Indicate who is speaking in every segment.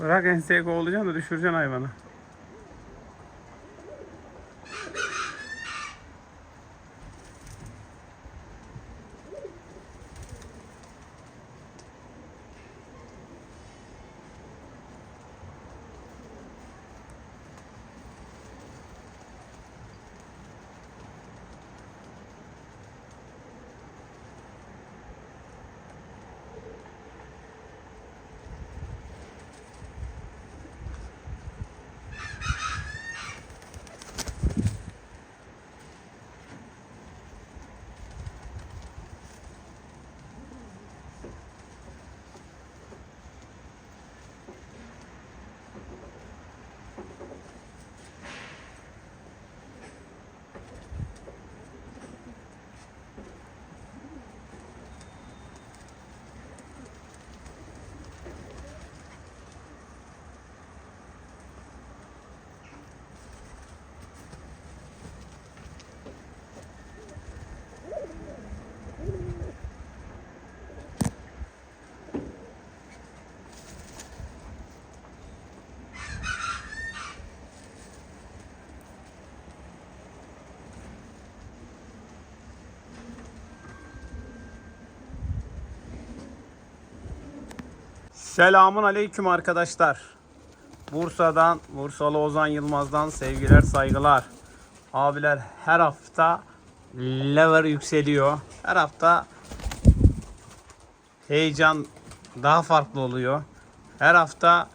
Speaker 1: Bırak enseye kovalayacaksın da düşüreceksin hayvanı. Selamun aleyküm arkadaşlar. Bursa'dan, Bursalı Ozan Yılmaz'dan sevgiler, saygılar. Abiler her hafta lever yükseliyor. Her hafta heyecan daha farklı oluyor. Her hafta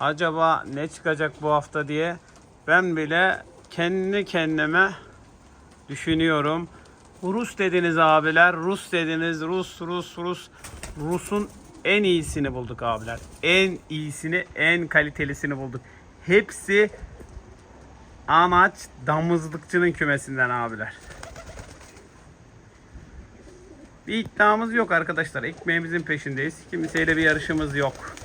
Speaker 1: acaba ne çıkacak bu hafta diye ben bile kendi kendime düşünüyorum. Rus dediniz abiler. Rus dediniz. Rus, Rus, Rus. Rus'un en iyisini bulduk abiler. En iyisini, en kalitelisini bulduk. Hepsi anaç damızlıkçının kümesinden abiler. Bir iddiamız yok arkadaşlar. Ekmeğimizin peşindeyiz. Kimseyle bir yarışımız yok.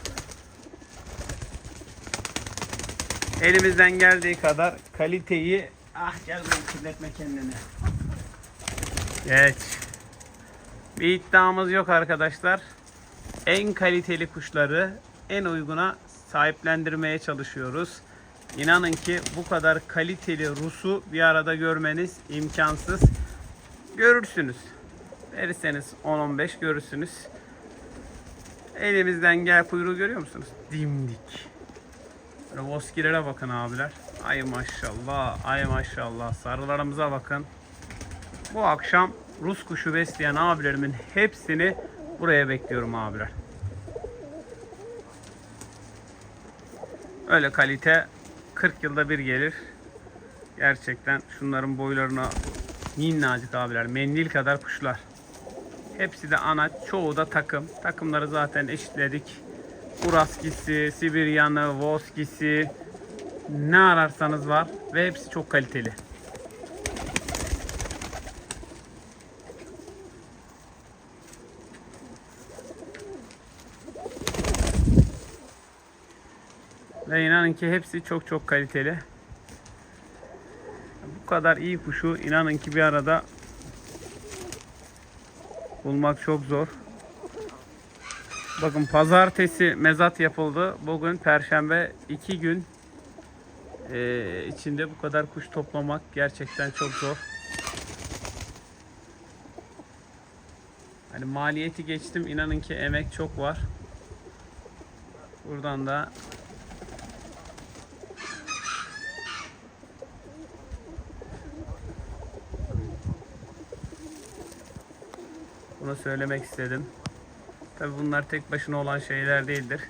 Speaker 1: Elimizden geldiği kadar kaliteyi ah gel kirletme kendini. Geç. Bir iddiamız yok arkadaşlar. En kaliteli kuşları en uyguna sahiplendirmeye çalışıyoruz. İnanın ki bu kadar kaliteli Rus'u bir arada görmeniz imkansız. Görürsünüz. Verirseniz 10-15 görürsünüz. Elimizden gel kuyruğu görüyor musunuz? Dimdik. Böyle voskilere bakın abiler. Ay maşallah, ay maşallah. Sarılarımıza bakın. Bu akşam Rus kuşu besleyen abilerimin hepsini buraya bekliyorum abiler. Öyle kalite 40 yılda bir gelir. Gerçekten şunların boylarına minnacık abiler. Mendil kadar kuşlar. Hepsi de ana, çoğu da takım. Takımları zaten eşitledik. Uraskisi, Sibiryanı, Voskisi ne ararsanız var ve hepsi çok kaliteli. Ve inanın ki hepsi çok çok kaliteli. Bu kadar iyi kuşu inanın ki bir arada bulmak çok zor. Bakın pazartesi mezat yapıldı. Bugün perşembe iki gün eee, içinde bu kadar kuş toplamak gerçekten çok zor. Hani maliyeti geçtim inanın ki emek çok var. Buradan da Bunu söylemek istedim. Tabi bunlar tek başına olan şeyler değildir.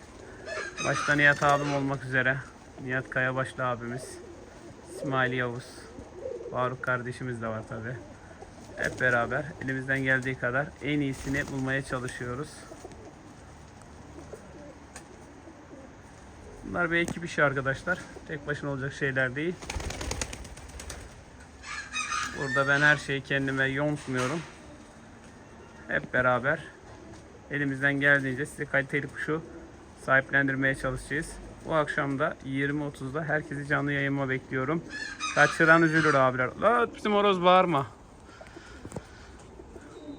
Speaker 1: Başta Nihat abim olmak üzere. Nihat Kayabaşlı abimiz. İsmail Yavuz. Faruk kardeşimiz de var tabi. Hep beraber elimizden geldiği kadar en iyisini bulmaya çalışıyoruz. Bunlar bir ekip işi arkadaşlar. Tek başına olacak şeyler değil. Burada ben her şeyi kendime yontmuyorum hep beraber elimizden geldiğince size kaliteli kuşu sahiplendirmeye çalışacağız. Bu akşam da 20.30'da herkesi canlı yayınıma bekliyorum. Kaçıran üzülür abiler. La bizim horoz bağırma.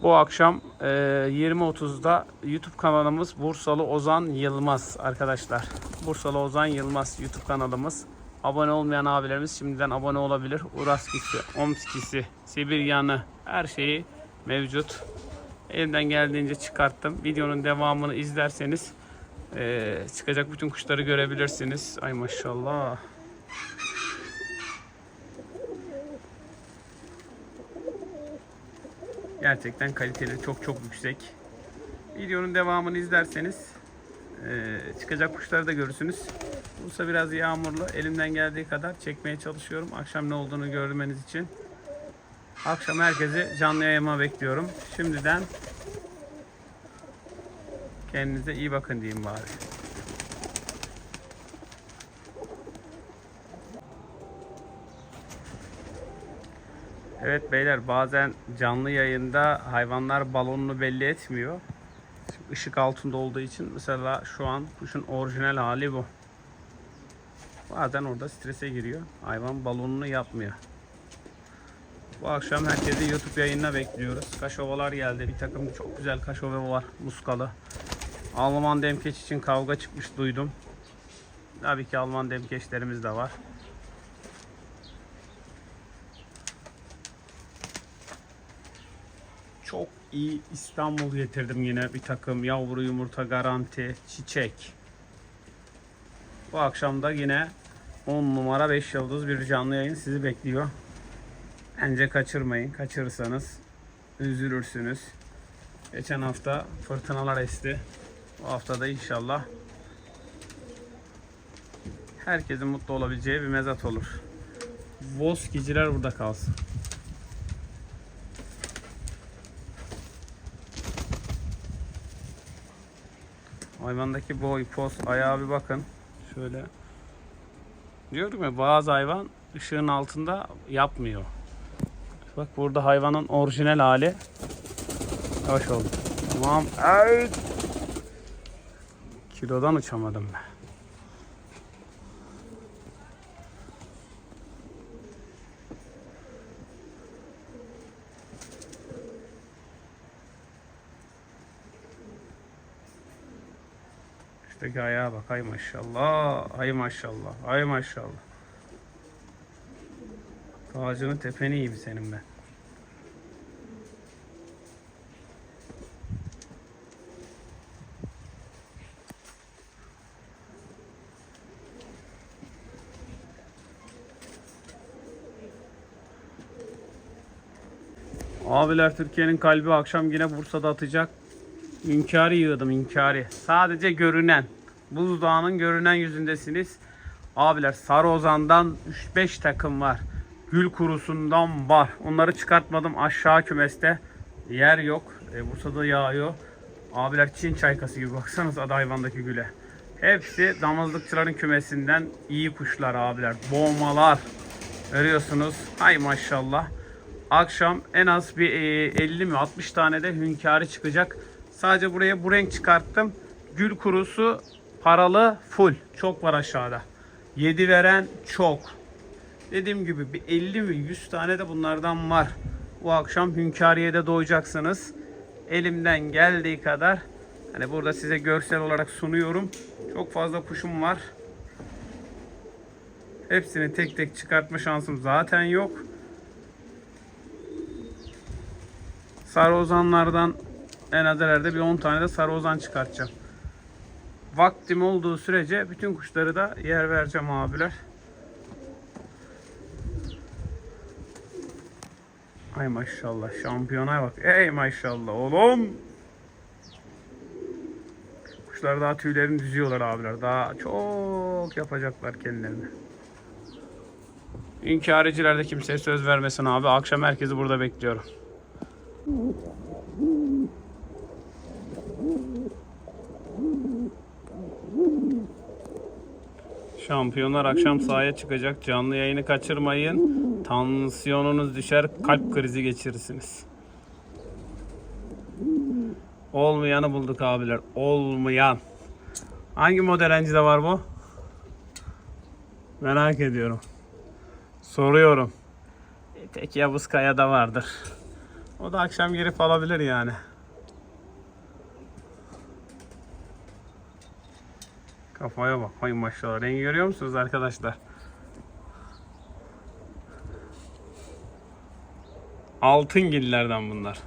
Speaker 1: Bu akşam e, 20.30'da YouTube kanalımız Bursalı Ozan Yılmaz arkadaşlar. Bursalı Ozan Yılmaz YouTube kanalımız. Abone olmayan abilerimiz şimdiden abone olabilir. Uraskisi, Omskisi, Sibiryanı her şeyi mevcut. Elimden geldiğince çıkarttım. Videonun devamını izlerseniz eee, çıkacak bütün kuşları görebilirsiniz. Ay maşallah. Gerçekten kaliteli çok çok yüksek. Videonun devamını izlerseniz eee, çıkacak kuşları da görürsünüz. Bursa biraz yağmurlu. Elimden geldiği kadar çekmeye çalışıyorum. Akşam ne olduğunu görmeniz için. Akşam herkesi canlı yayıma bekliyorum. Şimdiden kendinize iyi bakın diyeyim bari. Evet beyler bazen canlı yayında hayvanlar balonunu belli etmiyor. Şimdi ışık altında olduğu için mesela şu an kuşun orijinal hali bu. Bazen orada strese giriyor. Hayvan balonunu yapmıyor. Bu akşam herkesi YouTube yayınına bekliyoruz. Kaşovalar geldi. Bir takım çok güzel kaşova var. Muskalı. Alman demkeç için kavga çıkmış duydum. Tabii ki Alman demkeçlerimiz de var. Çok iyi İstanbul getirdim yine bir takım yavru yumurta garanti çiçek. Bu akşam da yine 10 numara 5 yıldız bir canlı yayın sizi bekliyor. Bence kaçırmayın. Kaçırırsanız üzülürsünüz. Geçen hafta fırtınalar esti. Bu hafta da inşallah herkesin mutlu olabileceği bir mezat olur. Voskiciler burada kalsın. Hayvandaki boy, poz, ayağa bir bakın. Şöyle. Diyorum ya bazı hayvan ışığın altında yapmıyor. Bak burada hayvanın orijinal hali. Yavaş oldu. Tamam. Ay. Kilodan uçamadım ben. Üstteki ayağa bak. Ay maşallah. Ay maşallah. Ay maşallah. Ağacının tepeni yiyeyim senin ben. Abiler Türkiye'nin kalbi akşam yine Bursa'da atacak. İnkari yığdım inkari. Sadece görünen. Buzdağının görünen yüzündesiniz. Abiler Sarı Ozan'dan 3-5 takım var. Gül kurusundan var. Onları çıkartmadım aşağı kümeste. Yer yok. E, Bursa'da yağıyor. Abiler Çin çaykası gibi baksanız adı hayvandaki güle. Hepsi damızlıkçıların kümesinden iyi kuşlar abiler. Boğmalar. Görüyorsunuz. Hay maşallah. Akşam en az bir e, 50 mi 60 tane de hünkârı çıkacak. Sadece buraya bu renk çıkarttım. Gül kurusu paralı full. Çok var aşağıda. 7 veren çok. Dediğim gibi bir 50 mi 100 tane de bunlardan var. Bu akşam Hünkariye'de doyacaksınız. Elimden geldiği kadar hani burada size görsel olarak sunuyorum. Çok fazla kuşum var. Hepsini tek tek çıkartma şansım zaten yok. Sarı ozanlardan en az herhalde bir 10 tane de sarı ozan çıkartacağım. Vaktim olduğu sürece bütün kuşları da yer vereceğim abiler. Ay maşallah şampiyona bak. Ey maşallah oğlum. Kuşlar daha tüylerini düzüyorlar abiler. Daha çok yapacaklar kendilerini. İnkariciler de kimseye söz vermesin abi. Akşam herkesi burada bekliyorum. Şampiyonlar akşam sahaya çıkacak. Canlı yayını kaçırmayın. Tansiyonunuz düşer, kalp krizi geçirirsiniz. Olmayanı bulduk abiler. Olmayan. Hangi model de var bu? Merak ediyorum. Soruyorum. Tek Yavuz Kaya'da vardır. O da akşam girip alabilir yani. Kafaya bak. Hay maşallah. Rengi görüyor musunuz arkadaşlar? Altın gillerden bunlar.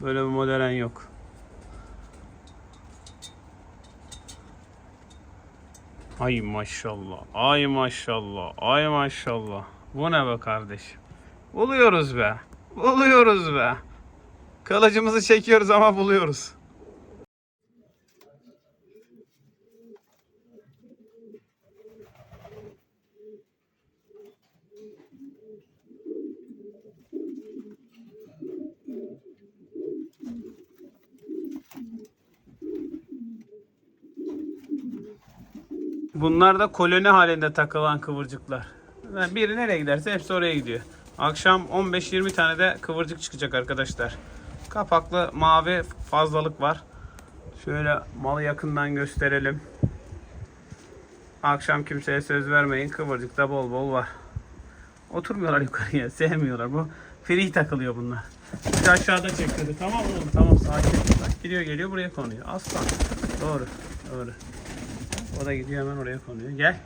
Speaker 1: Böyle bir modelen yok. Ay maşallah. Ay maşallah. Ay maşallah. Bu ne be kardeşim? Buluyoruz be. Buluyoruz be. Kılıcımızı çekiyoruz ama buluyoruz. Bunlar da koloni halinde takılan kıvırcıklar. Yani biri nereye giderse hepsi oraya gidiyor. Akşam 15-20 tane de kıvırcık çıkacak arkadaşlar. Kapaklı mavi fazlalık var. Şöyle malı yakından gösterelim. Akşam kimseye söz vermeyin. Kıvırcıkta bol bol var. Oturmuyorlar yukarıya. Sevmiyorlar. Bu free takılıyor bunlar. Bir aşağıda çekildi. Tamam oğlum tamam sakin. Gidiyor geliyor buraya konuyor. Aslan. Doğru. Doğru. O da gidiyor hemen oraya konuyor. Gel.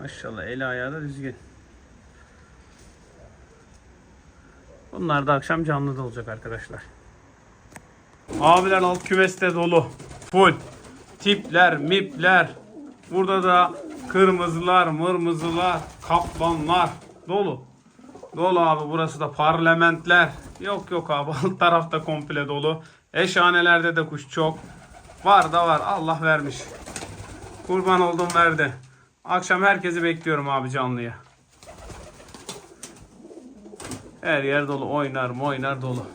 Speaker 1: Maşallah eli ayağı da düzgün. Bunlar da akşam canlı da olacak arkadaşlar. Abiler alt kümeste dolu. Full. Tipler, mipler. Burada da kırmızılar, mırmızılar, kaplanlar dolu. Dolu abi burası da parlamentler. Yok yok abi alt tarafta komple dolu. Eşhanelerde de kuş çok. Var da var Allah vermiş. Kurban oldum verdi. Akşam herkesi bekliyorum abi canlıya. Her yer dolu oynar oynar dolu.